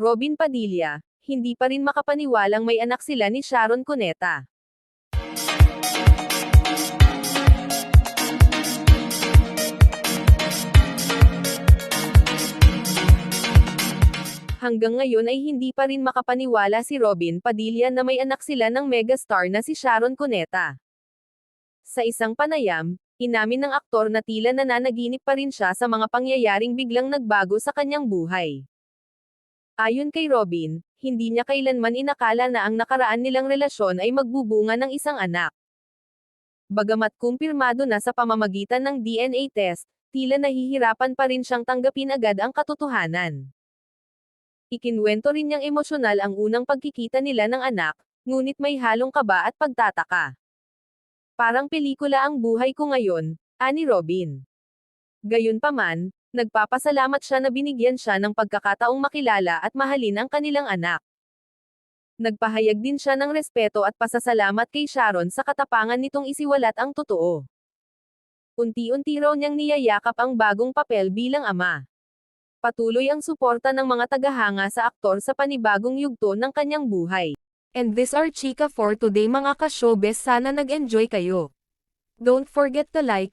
Robin Padilla, hindi pa rin makapaniwalang may anak sila ni Sharon Cuneta. Hanggang ngayon ay hindi pa rin makapaniwala si Robin Padilla na may anak sila ng megastar na si Sharon Cuneta. Sa isang panayam, inamin ng aktor na tila nananaginip pa rin siya sa mga pangyayaring biglang nagbago sa kanyang buhay. Ayon kay Robin, hindi niya kailanman inakala na ang nakaraan nilang relasyon ay magbubunga ng isang anak. Bagamat kumpirmado na sa pamamagitan ng DNA test, tila nahihirapan pa rin siyang tanggapin agad ang katotohanan. Ikinwento rin niyang emosyonal ang unang pagkikita nila ng anak, ngunit may halong kaba at pagtataka. Parang pelikula ang buhay ko ngayon, ani Robin. Gayunpaman, nagpapasalamat siya na binigyan siya ng pagkakataong makilala at mahalin ang kanilang anak. Nagpahayag din siya ng respeto at pasasalamat kay Sharon sa katapangan nitong isiwalat ang totoo. Unti-unti raw niyang niyayakap ang bagong papel bilang ama. Patuloy ang suporta ng mga tagahanga sa aktor sa panibagong yugto ng kanyang buhay. And this are Chika for today mga ka-showbiz sana nag-enjoy kayo. Don't forget to like,